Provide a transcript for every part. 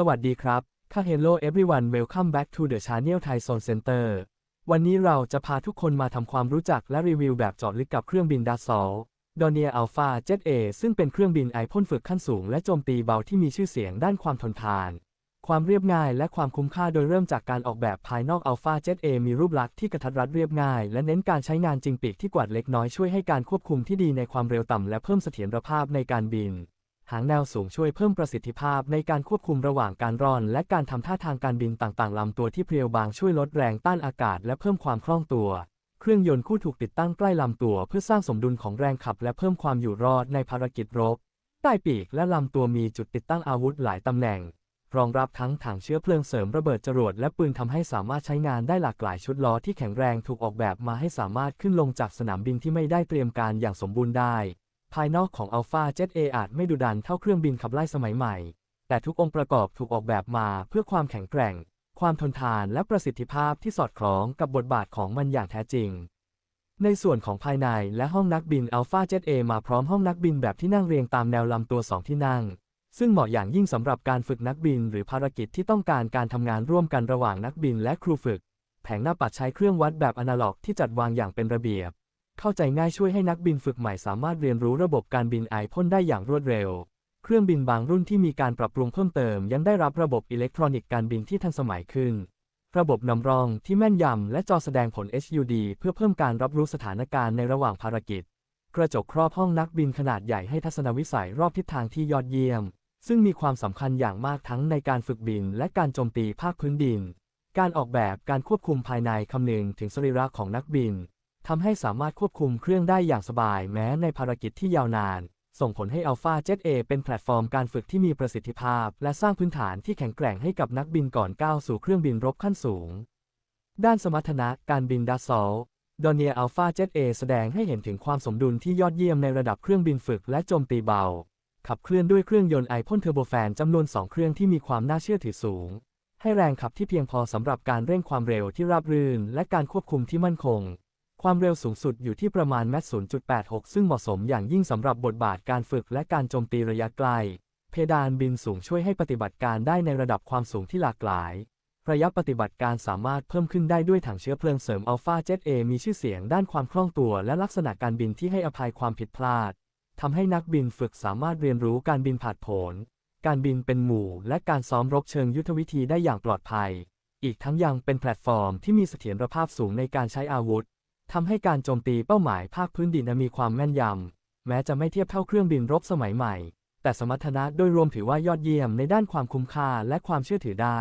สวัสดีครับ ค่ะ Hello everyone welcome back to the channel Thai Zone Center วันนี้เราจะพาทุกคนมาทำความรู้จักและรีวิวแบบเจาะลึกกับเครื่องบินดัสซอลดอเนียอัลฟาเจ็ตเอซึ่งเป็นเครื่องบินไอพ่นฝึกขั้นสูงและโจมตีเบาที่มีชื่อเสียงด้านความทนทาน ความเรียบง่ายและความคุ้มค่าโดยเริ่มจากการออกแบบภายนอกอัลฟาเจ็ตเอมีรูปลักษณ์ที่กระทัดรัดเรียบง่าย และเน้นการใช้งานจริงปีกที่กวาดเล็กน้อยช่วยให้การควบคุมที่ดีในความเร็วต่ำและเพิ่มเสถียรภาพในการบิน หางแนวสูงช่วยเพิ่มประสิทธิภาพในการควบคุมระหว่างการร่อน และการทำท่าทางการบินต่างๆลำตัวที่เพรียวบางช่วยลดแรงต้านอากาศและเพิ่มความคล่องตัว เครื่องยนต์คู่ถูกติดตั้งใกล้ลำตัว เพื่อสร้างสมดุลของแรงขับและเพิ่มความอยู่รอดในภารกิจรบ ใต้ปีกและลำตัวมีจุดติดตั้งอาวุธหลายตำแหน่ง รองรับทั้งถังเชื้อเพลิงเสริมระเบิดจรวดและปืนทำให้สามารถใช้งานได้หลากหลายชุดล้อที่แข็งแรงถูกออกแบบมาให้สามารถขึ้นลงจากสนามบินที่ไม่ได้เตรียมการอย่างสมบูรณ์ได้ ภายนอกของ Alpha Jet A อาจไม่ดุดันเท่าเครื่องบินขับไล่สมัยใหม่ แต่ทุกองค์ประกอบถูกออกแบบมาเพื่อความแข็งแกร่ง ความทนทานและประสิทธิภาพที่สอดคล้องกับบทบาทของมันอย่างแท้จริง ในส่วนของภายในและห้องนักบิน Alpha Jet A มาพร้อมห้องนักบินแบบที่นั่งเรียงตามแนวลำตัวสองที่นั่ง ซึ่งเหมาะอย่างยิ่งสำหรับการฝึกนักบิน หรือภารกิจที่ต้องการการทำงานร่วมกันระหว่างนักบินและครูฝึก แผงหน้าปัดใช้เครื่องวัดแบบอนาล็อกที่จัดวางอย่างเป็นระเบียบ เข้าใจง่ายช่วยให้นักบินฝึกใหม่สามารถเรียนรู้ระบบการบินไอพ่นได้อย่างรวดเร็ว เครื่องบินบางรุ่นที่มีการปรับปรุงเพิ่มเติม ยังได้รับระบบอิเล็กทรอนิกส์การบินที่ทันสมัยขึ้น ระบบนำร่องที่แม่นยำและจอแสดงผล HUD เพื่อเพิ่มการรับรู้สถานการณ์ในระหว่างภารกิจ กระจกครอบห้องนักบินขนาดใหญ่ให้ทัศนวิสัยรอบทิศทางที่ยอดเยี่ยม ซึ่งมีความสำคัญอย่างมากทั้งในการฝึกบิน และการโจมตีภาคพื้นดิน การออกแบบการควบคุมภายในคำนึงถึงสรีระของนักบิน ทำให้สามารถควบคุมเครื่องได้อย่างสบายแม้ในภารกิจที่ยาวนาน ส่งผลให้ Alpha Jet A เป็นแพลตฟอร์มการฝึกที่มีประสิทธิภาพ และสร้างพื้นฐานที่แข็งแกร่งให้กับนักบินก่อนก้าวสู่เครื่องบินรบขั้นสูง ด้านสมรรถนะการบินดัสซอลดอเนียอัลฟาเจ็ตเอแสดงให้เห็นถึงความสมดุลที่ยอดเยี่ยมในระดับเครื่องบินฝึกและโจมตีเบา ขับเคลื่อนด้วยเครื่องยนต์ไอพ่นเทอร์โบแฟนจำนวน 2 เครื่องที่มีความน่าเชื่อถือสูง ให้แรงขับที่เพียงพอสำหรับการเร่งความเร็วที่ราบรื่น และการควบคุมที่มั่นคง ความเร็วสูงสุดอยู่ที่ประมาณแมต0.86 ซึ่งเหมาะสมอย่างยิ่งสำหรับบทบาทการฝึกและการโจมตีระยะไกล เพดานบินสูงช่วยให้ปฏิบัติการได้ในระดับความสูงที่หลากหลาย ระยะปฏิบัติการสามารถเพิ่มขึ้นได้ด้วยถังเชื้อเพลิงเสริม Alpha Jet A มีชื่อเสียงด้านความคล่องตัวและลักษณะการบินที่ให้อภัยความผิดพลาดทำให้นักบินฝึกสามารถเรียนรู้การบินผาดโผน การบินเป็นหมู่ และการซ้อมรบเชิงยุทธวิธีได้อย่างปลอดภัย อีกทั้งยังเป็นแพลตฟอร์มที่มีเสถียรภาพสูงในการใช้อาวุธ ทำให้การโจมตีเป้าหมายภาคพื้นดินมีความแม่นยำ แม้จะไม่เทียบเท่าเครื่องบินรบสมัยใหม่ แต่สมรรถนะโดยรวมถือว่ายอดเยี่ยมในด้านความคุ้มค่าและความเชื่อถือได้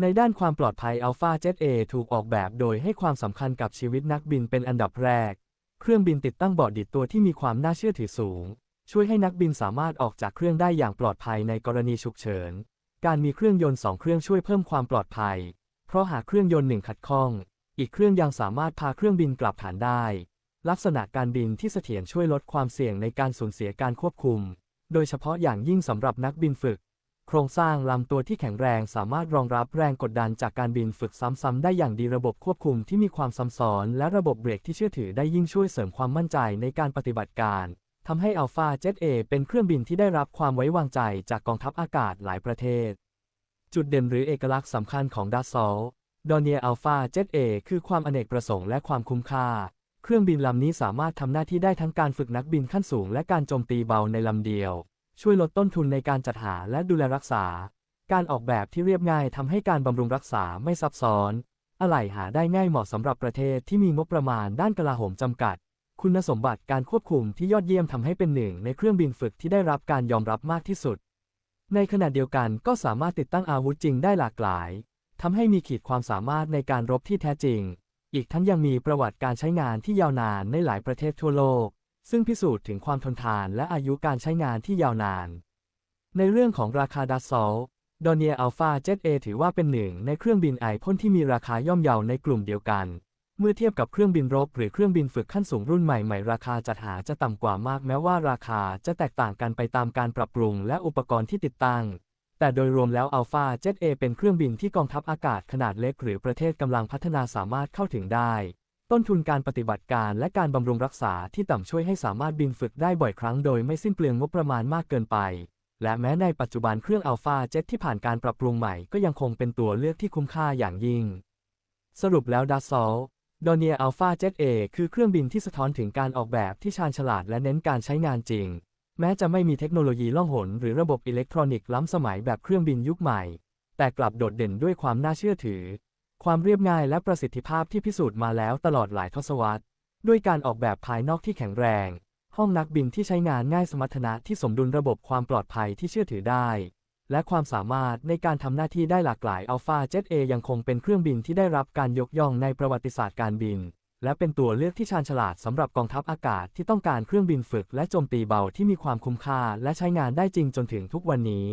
ในด้านความปลอดภัย Alpha Jet A ถูกออกแบบโดยให้ความสำคัญกับชีวิตนักบินเป็นอันดับแรก เครื่องบินติดตั้งเบาะดิดตัวที่มีความน่าเชื่อถือสูง ช่วยให้นักบินสามารถออกจากเครื่องได้อย่างปลอดภัยในกรณีฉุกเฉิน การมีเครื่องยนต์สองเครื่องช่วยเพิ่มความปลอดภัย เพราะหากเครื่องยนต์หนึ่งขัดข้อง อีกเครื่องยังสามารถพาเครื่องบินกลับฐานได้ ลักษณะการบินที่เสถียรช่วยลดความเสี่ยงในการสูญเสียการควบคุม โดยเฉพาะอย่างยิ่งสำหรับนักบินฝึก โครงสร้างลำตัวที่แข็งแรงสามารถรองรับแรงกดดันจากการบินฝึกซ้ำๆได้อย่างดีระบบควบคุมที่มีความซับซ้อนและระบบเบรกที่เชื่อถือได้ยิ่งช่วยเสริมความมั่นใจในการปฏิบัติการทำให้ Alpha Jet A เป็นเครื่องบินที่ได้รับความไว้วางใจจากกองทัพอากาศหลายประเทศ จุดเด่นหรือเอกลักษณ์สำคัญของดัสซอล ดอเนียอัลฟาเจ็ตเอคือความอเนกประสงค์และความคุ้มค่า เครื่องบินลำนี้สามารถทำหน้าที่ได้ทั้งการฝึกนักบินขั้นสูง และการโจมตีเบาในลำเดียว ช่วยลดต้นทุนในการจัดหาและดูแลรักษา การออกแบบที่เรียบง่ายทำให้การบำรุงรักษาไม่ซับซ้อน อะไหล่หาได้ง่ายเหมาะสำหรับประเทศที่มีงบประมาณด้านกลาโหมจำกัด คุณสมบัติการควบคุมที่ยอดเยี่ยมทำให้เป็นหนึ่ง ในเครื่องบินฝึกที่ได้รับการยอมรับมากที่สุด ในขณะเดียวกันก็สามารถติดตั้งอาวุธจริงได้หลากหลาย ทำให้มีขีดความสามารถในการรบที่แท้จริง อีกทั้งยังมีประวัติการใช้งานที่ยาวนานในหลายประเทศทั่วโลก ซึ่งพิสูจน์ถึงความทนทานและอายุการใช้งานที่ยาวนาน ในเรื่องของราคาดัสซอลดอเนียอัลฟาเจตเอถือว่าเป็นหนึ่งในเครื่องบินไอพ่นที่มีราคาย่อมเยาในกลุ่มเดียวกัน เมื่อเทียบกับเครื่องบินรบหรือเครื่องบินฝึกขั้นสูงรุ่นใหม่ๆ ราคาจัดหาจะต่ำกว่ามากแม้ว่าราคาจะแตกต่างกันไปตามการปรับปรุงและอุปกรณ์ที่ติดตั้ง แต่โดยรวมแล้ว Alpha Jet A เป็นเครื่องบินที่กองทัพอากาศขนาดเล็กหรือประเทศกำลังพัฒนาสามารถเข้าถึงได้ ต้นทุนการปฏิบัติการและการบำรุงรักษาที่ต่ำช่วยให้สามารถบินฝึกได้บ่อยครั้งโดยไม่สิ้นเปลืองงบประมาณมากเกินไป และแม้ในปัจจุบันเครื่องอัลฟาเจ็ตที่ผ่านการปรับปรุงใหม่ก็ยังคงเป็นตัวเลือกที่คุ้มค่าอย่างยิ่ง สรุปแล้วดัสซอลดอเนียอัลฟาเจ็ตเอคือเครื่องบินที่สะท้อนถึงการออกแบบที่ชาญฉลาดและเน้นการใช้งานจริง แม้จะไม่มีเทคโนโลยีล่องหนหรือระบบอิเล็กทรอนิกส์ล้ำสมัยแบบเครื่องบินยุคใหม่ แต่กลับโดดเด่นด้วยความน่าเชื่อถือ ความเรียบง่ายและประสิทธิภาพที่พิสูจน์มาแล้วตลอดหลายทศวรรษ ด้วยการออกแบบภายนอกที่แข็งแรง ห้องนักบินที่ใช้งานง่ายสมรรถนะที่สมดุลระบบความปลอดภัยที่เชื่อถือได้ และความสามารถในการทำหน้าที่ได้หลากหลาย Alpha Jet A ยังคงเป็นเครื่องบินที่ได้รับการยกย่องในประวัติศาสตร์การบิน และเป็นตัวเลือกที่ชาญฉลาดสำหรับกองทัพอากาศที่ต้องการเครื่องบินฝึกและโจมตีเบาที่มีความคุ้มค่าและใช้งานได้จริงจนถึงทุกวันนี้